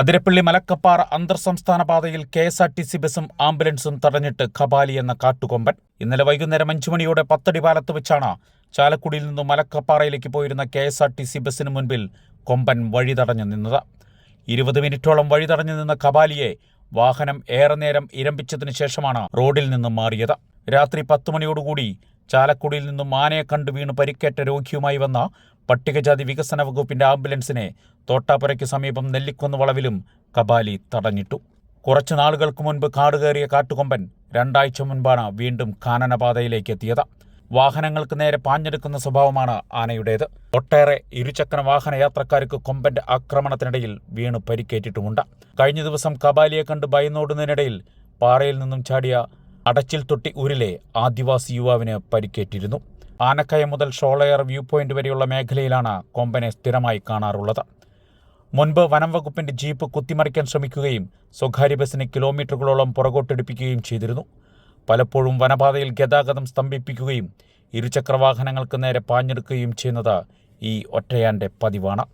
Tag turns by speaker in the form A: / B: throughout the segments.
A: അതിരപ്പള്ളി മലക്കപ്പാറ അന്തർ സംസ്ഥാന പാതയിൽ K S R T C ബസും ആംബുലൻസും തടഞ്ഞിട്ട് ഖബാലി എന്ന കാട്ടുകൊമ്പൻ ഇന്നലെ വൈകുന്നേരം അഞ്ചു മണിയോടെ പത്തടി പാലത്ത് വെച്ചാണ് ചാലക്കുടിയിൽ നിന്നും മലക്കപ്പാറയിലേക്ക് പോയിരുന്ന K S R T C ബസിന് മുൻപിൽ കൊമ്പൻ വഴി തടഞ്ഞു നിന്നത്. ഇരുപത് മിനിറ്റോളം വഴി തടഞ്ഞു നിന്ന ഖബാലിയെ വാഹനം ഏറെ നേരം ഇരമ്പിച്ചതിനു ശേഷമാണ് റോഡിൽ നിന്നും മാറിയത്. രാത്രി പത്തുമണിയോടുകൂടി ചാലക്കുടിയിൽ നിന്നും ആനയെ കണ്ടു വീണ് പരിക്കേറ്റ രോഗിയുമായി വന്ന പട്ടികജാതി വികസന വകുപ്പിന്റെ ആംബുലൻസിനെ തോട്ടാപ്പുരയ്ക്ക് സമീപം നെല്ലിക്കുന്ന് വളവിലും കബാലി തടഞ്ഞിട്ടു. കുറച്ചു നാളുകൾക്ക് മുൻപ് കാടുകയറിയ കാട്ടുകൊമ്പൻ രണ്ടാഴ്ച മുൻപാണ് വീണ്ടും കാനനപാതയിലേക്ക് എത്തിയത് വാഹനങ്ങൾക്ക് നേരെ പാഞ്ഞെടുക്കുന്ന സ്വഭാവമാണ് ആനയുടേത്. ഒട്ടേറെ ഇരുചക്ര വാഹന യാത്രക്കാർക്ക് കൊമ്പന്റെ ആക്രമണത്തിനിടയിൽ വീണ് പരിക്കേറ്റിട്ടുമുണ്ട്. കഴിഞ്ഞ ദിവസം കബാലിയെ കണ്ട് ഭയന്നോടുന്നതിനിടയിൽ പാറയിൽ നിന്നും ചാടിയ അടച്ചിൽ തൊട്ടി ഊരിലെ ആദിവാസി യുവാവിന് പരിക്കേറ്റിരുന്നു. ആനക്കയം മുതൽ ഷോളയർ വ്യൂ പോയിന്റ് വരെയുള്ള മേഖലയിലാണ് കൊമ്പനെ സ്ഥിരമായി കാണാറുള്ളത്. മുൻപ് വനം വകുപ്പിന്റെ ജീപ്പ് കുത്തിമറിക്കാൻ ശ്രമിക്കുകയും സ്വകാര്യ ബസിനെ കിലോമീറ്ററുകളോളം പുറകോട്ടെടുപ്പിക്കുകയും ചെയ്തിരുന്നു. പലപ്പോഴും വനപാതയിൽ ഗതാഗതം സ്തംഭിപ്പിക്കുകയും ഇരുചക്രവാഹനങ്ങൾക്ക് നേരെ പാഞ്ഞെടുക്കുകയും ചെയ്യുന്നത് ഈ ഒറ്റയാന്റെ പതിവാണ്.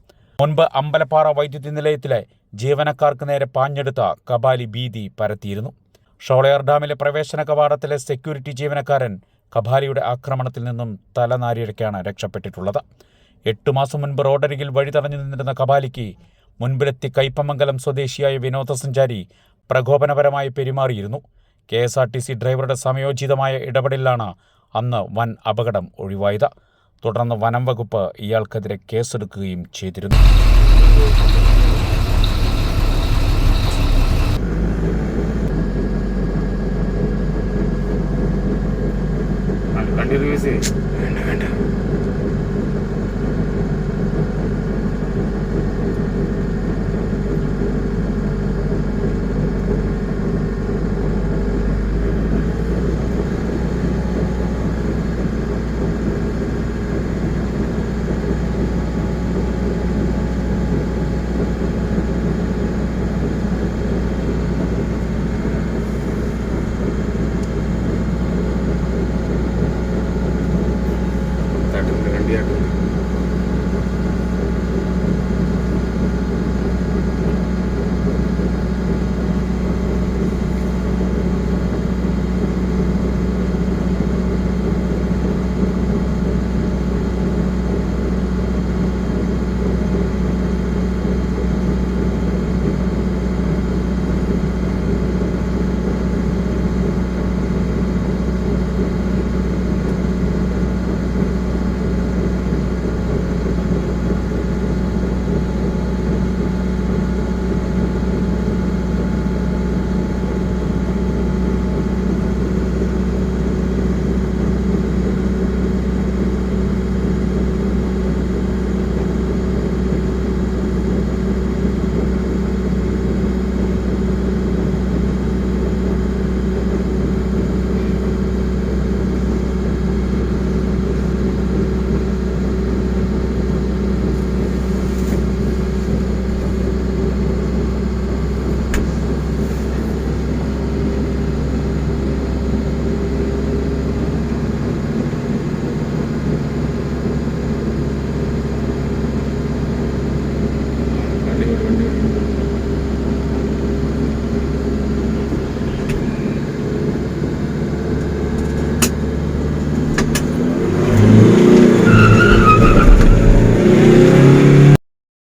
A: മുൻപ് അമ്പലപ്പാറ വൈദ്യുതി നിലയത്തിലെ ജീവനക്കാർക്ക് നേരെ പാഞ്ഞെടുത്ത കബാലി ഭീതി പരത്തിയിരുന്നു. ഷോളയാർ ഡാമിലെ പ്രവേശന കവാടത്തിലെ സെക്യൂരിറ്റി ജീവനക്കാരൻ കബാലിയുടെ ആക്രമണത്തിൽ നിന്നും തലനാരിഴയ്ക്കാണ് രക്ഷപ്പെട്ടിട്ടുള്ളത്. എട്ടു മാസം മുൻപ് റോഡരികിൽ വഴി തടഞ്ഞു നിന്നിരുന്ന കബാലിക്ക് മുൻപിലെത്തി കയ്പമംഗലം സ്വദേശിയായ വിനോദസഞ്ചാരി പ്രകോപനപരമായി പെരുമാറിയിരുന്നു. K S R T C ഡ്രൈവറുടെ സമയോചിതമായ ഇടപെടലിലാണ് അന്ന് വൻ അപകടം ഒഴിവായത്. തുടർന്ന് വനം വകുപ്പ് ഇയാൾക്കെതിരെ കേസെടുക്കുകയും ചെയ്തിരുന്നു. కంటిన్యూ చేసి వెంట వెంట Дякую.